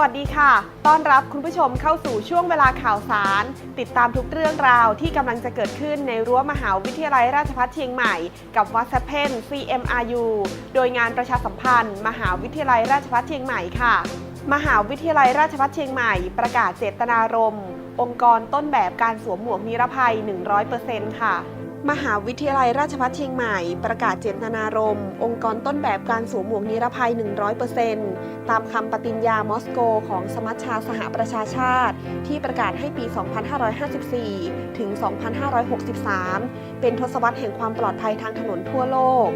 วัสดีค่ะ ต้อนรับคุณผู้ชมเข้าสู่ช่วงเวลาข่าวสาร ติดตามทุกเรื่องราวที่กำลังจะเกิดขึ้นในรั้วมหาวิทยาลัยราชภัฏเชียงใหม่ กับวัดสเพน CMRU โดยงานประชาสัมพันธ์ มหาวิทยาลัยราชภัฏเชียงใหม่ค่ะ มหาวิทยาลัยราชภัฏเชียงใหม่ ประกาศเจตนารมณ์ องค์กรต้นแบบการสวมหมวกนิรภัย 100%ค่ะ มหาวิทยาลัยราชภัฏเชียงใหม่ ประกาศเจตนารมณ์ องค์กรต้นแบบการสวมหมวกนิรภัย 100%ตามคำปฏิญญามอสโกของสมัชชาสหประชาชาติ ที่ประกาศให้ปี 2554 ถึง 2563 เป็นทศวรรษแห่งความปลอดภัยทางถนนทั่วโลก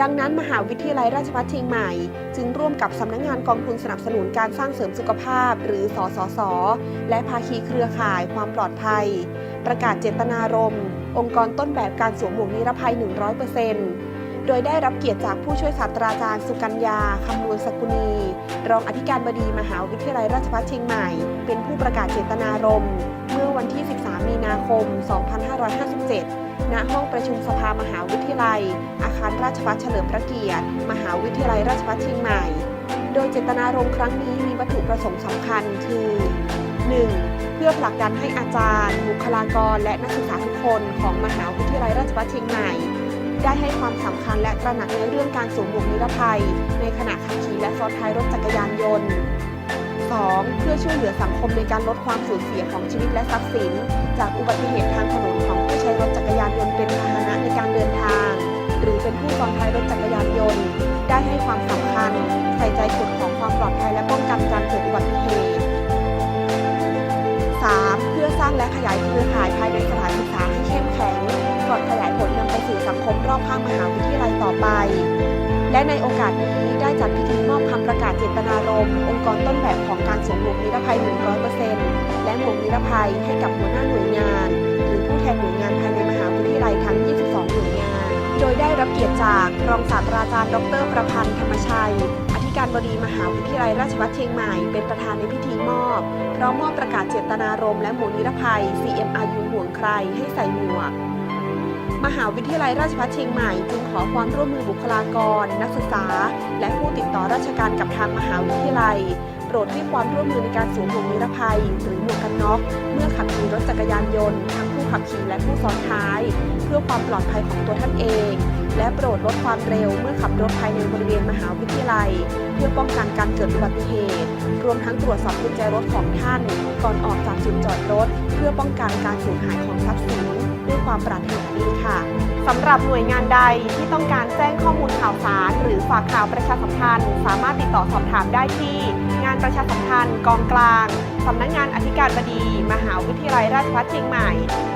ดังนั้นมหาวิทยาลัยราชภัฏเชียงใหม่ จึงร่วมกับสำนักงงานกองทุนสนับสนุนการสร้างเสริมสุขภาพ หรือสสส และภาคีเครือข่ายความปลอดภัย ประกาศเจตนารมณ์ องค์กรต้นแบบการสวมหมวกนิรภัย 100%โดยได้รับเกียรติจากผู้ช่วยศาสตราจารย์ สุกัญญาคำนวณสกุณี รองอธิการบดีมหาวิทยาลัยราชภัฏเชียงใหม่ เป็นผู้ประกาศเจตนารมณ์ เมื่อวันที่ 13 มีนาคม 2557 ณ ห้องประชุมสภามหาวิทยาลัย อาคารราชภัฏเฉลิมพระเกียรติ มหาวิทยาลัยราชภัฏเชียงใหม่ โดยเจตนารมณ์ครั้งนี้มีวัตถุประสงค์สำคัญคือ 1. เพื่อผลักดันให้อาจารย์ บุคลากร และนักศึกษาทุกคนของมหาวิทยาลัยราชภัฏเชียงใหม่ ได้ให้ความสำคัญและตระหนักในเรื่องการสวมหมวกนิรภัย ในขณะขับขี่และซ้อนท้ายรถจักรยานยนต์ 2. เพื่อช่วยเหลือสังคมในการลดความสูญเสียของชีวิตและทรัพย์สิน จากอุบัติเหตุทางถนนของผู้ใช้รถจักรยานยนต์เป็นพาหนะในการเดินทาง หรือเป็นผู้ซ้อนท้ายรถจักรยานยนต์ ได้ให้ความสำคัญ ร้างและขยายเครือข่ายภายในสถานศึกษาให้เข้มแข็งก่อนขยายผลนำไปสู่สังคมรอบข้างมหาวิทยาลัยต่อไป และในโอกาสนี้ได้จัดพิธีมอบคำประกาศเจตนารมณ์องค์กรต้นแบบของการสวมหมวกนิรภัย 100%และหมวกนิรภัยให้กับหัวหน้าหน่วยงาน หรือผู้แทนหน่วยงานภายในมหาวิทยาลัยทั้ง 22 หน่วยงาน โดยได้รับเกียรติจากรองศาสตราจารย์ ดร ประพันธ์ธรรมชัย การบดีมหาวิทยาลัยราชภัฏเชียงใหม่เป็นประธานในพิธีมอบ พร้อมมอบประกาศเจตนารมณ์และหมวกนิรภัย CMRU ห่วงใครให้ใส่หมวก มหาวิทยาลัยราชภัฏเชียงใหม่จึงขอความร่วมมือบุคลากร นักศึกษา และผู้ติดต่อราชการกับทางมหาวิทยาลัยโปรดให้ความร่วมมือในการสวมหมวกนิรภัย หรือหมวกกันน็อกเมื่อขับขี่รถจักรยานยนต์ทั้งผู้ขับขี่และผู้ซ้อนท้าย เพื่อความปลอดภัยของตัวท่านเอง และโปรดลดความเร็วเมื่อขับรถภายในบริเวณมหาวิทยาลัย เพื่อป้องกันการเกิดอุบัติเหตุ รวมทั้งตรวจสอบกุญแจรถของท่าน ก่อนออกจากจุดจอดรถ เพื่อป้องกันการสูญหายของทรัพย์สิน ด้วยความปรารถนาดีค่ะสำหรับหน่วยงานใดที่ต้องการแจ้งข้อมูลข่าวสาร หรือฝากข่าวประชาสัมพันธ์ สามารถติดต่อสอบถามได้ที่ งานประชาสัมพันธ์กองกลางสำนักงานอธิการบดี มหาวิทยาลัยราชภัฏเชียงใหม่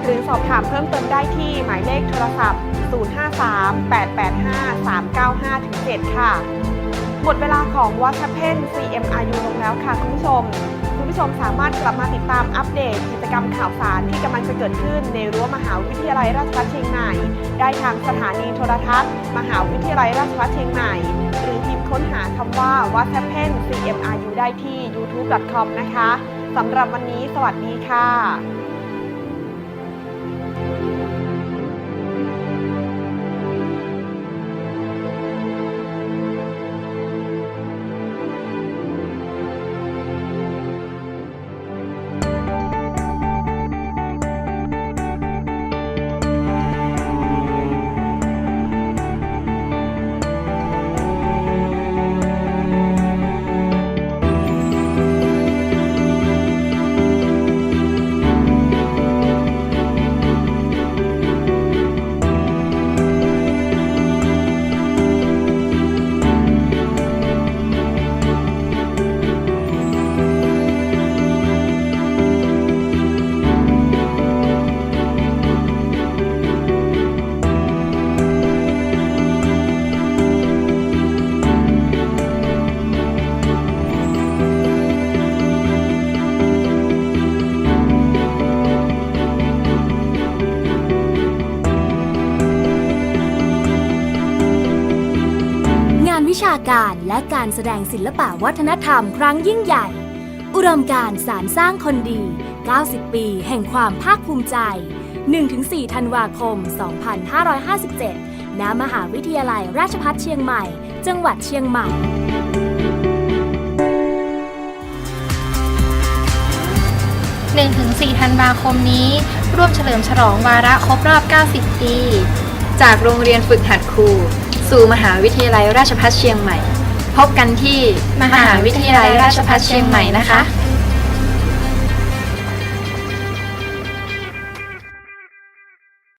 หรือสอบถามเพิ่มเติมได้ที่หมายเลขโทรศัพท์ 053-885-395-7 ค่ะ หมดเวลาของวัชเพน CMRU ลงแล้วค่ะคุณผู้ชม คุณผู้ชมสามารถกลับมาติดตามอัปเดต กิจกรรมข่าวสารที่กำลังจะเกิดขึ้นในรั้วมหาวิทยาลัยราชภัฏเชียงใหม่ ได้ทางสถานีโทรทัศน์ มหาวิทยาลัยราชภัฏเชียงใหม่ หรือพิมพ์ค้นหาคำว่าวัดแทเพน CMRU ได้ที่ youtube.com นะคะสำหรับวันนี้สวัสดีค่ะ ชาการและการแสดงศิลปะวัฒนธรรมครั้งยิ่งใหญ่ อุดมการสารสร้างคนดี 90 ปีแห่งความภาคภูมิใจ 1-4 ธันวาคม 2557 ณ มหาวิทยาลัยราชภัฏเชียงใหม่ จังหวัดเชียงใหม่1-4 ธันวาคมนี้ ร่วมเฉลิมฉลองวาระครบรอบ 90 ปี จากโรงเรียนฝึกหัดครู สู่มหาวิทยาลัยราชภัฏเชียงใหม่ พบกันที่มหาวิทยาลัยราชภัฏเชียงใหม่นะคะ